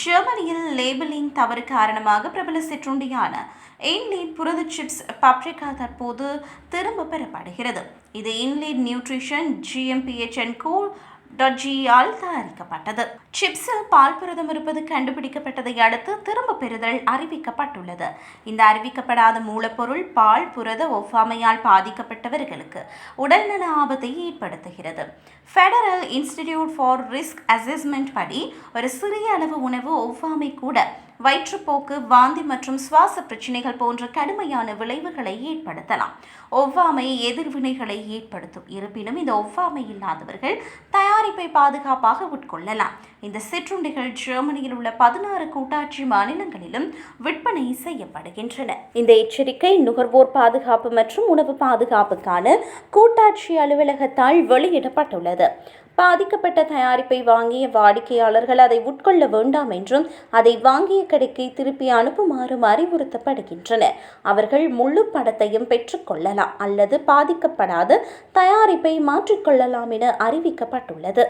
ஜெர்மனியில் லேபிளிங் தவறு காரணமாக பிரபல சிற்றுண்டியான இன்லீட் புரத சிப்ஸ் பப்ரிகா தற்போது திரும்ப பெறப்படுகிறது. இது இன்லீட் நியூட்ரிஷன் ஜிஎம்பிஹெச்என் கோ டாட் டொஜியால் தயாரிக்கப்பட்டது. சிப்ஸில் பால் புரதம் இருப்பது கண்டுபிடிக்கப்பட்டதை அடுத்து திரும்ப பெறுதல் அறிவிக்கப்பட்டுள்ளது. இந்த அறிவிக்கப்படாத மூலப்பொருள் பால் புரத ஒவ்வாமையால் பாதிக்கப்பட்டவர்களுக்கு உடல்நல ஆபத்தை ஏற்படுத்துகிறது. Federal institute for risk assessment படி ஒரு சிறிய அளவு உணவு ஒவ்வாமை கூட வயிற்றுப்போக்கு வாந்தி மற்றும் சுவாச பிரச்சனைகள் போன்ற கடுமையான விளைவுகளை ஏற்படுத்தலாம். ஒவ்வாமை எதிர்வினைகளை ஏற்படுத்தும். இருப்பினும் இந்த ஒவ்வாமை இல்லாதவர்கள் தயார் தயாரிப்பை பாதுகாப்பாக உட்கொள்ளலாம். இந்த சிற்றுண்டிகள் ஜெர்மனியில் உள்ள பதினாறு கூட்டாட்சி மாநிலங்களிலும் விற்பனை செய்யப்படுகின்றன. இந்த எச்சரிக்கை நுகர்வோர் பாதுகாப்பு மற்றும் உணவு பாதுகாப்புக்கான கூட்டாட்சி அலுவலகத்தால் வெளியிடப்பட்டுள்ளது. பாதிக்கப்பட்ட தயாரிப்பை வாங்கிய வாடிக்கையாளர்கள் அதை உட்கொள்ள வேண்டாம் என்றும் அதை வாங்கிய கடைக்கு திருப்பி அனுப்புமாறும் அறிவுறுத்தப்படுகின்றனர் அவர்கள் முழு படத்தையும் பெற்றுக்கொள்ளலாம் அல்லது பாதிக்கப்படாத தயாரிப்பை மாற்றிக்கொள்ளலாம் என அறிவிக்கப்பட்டுள்ளது.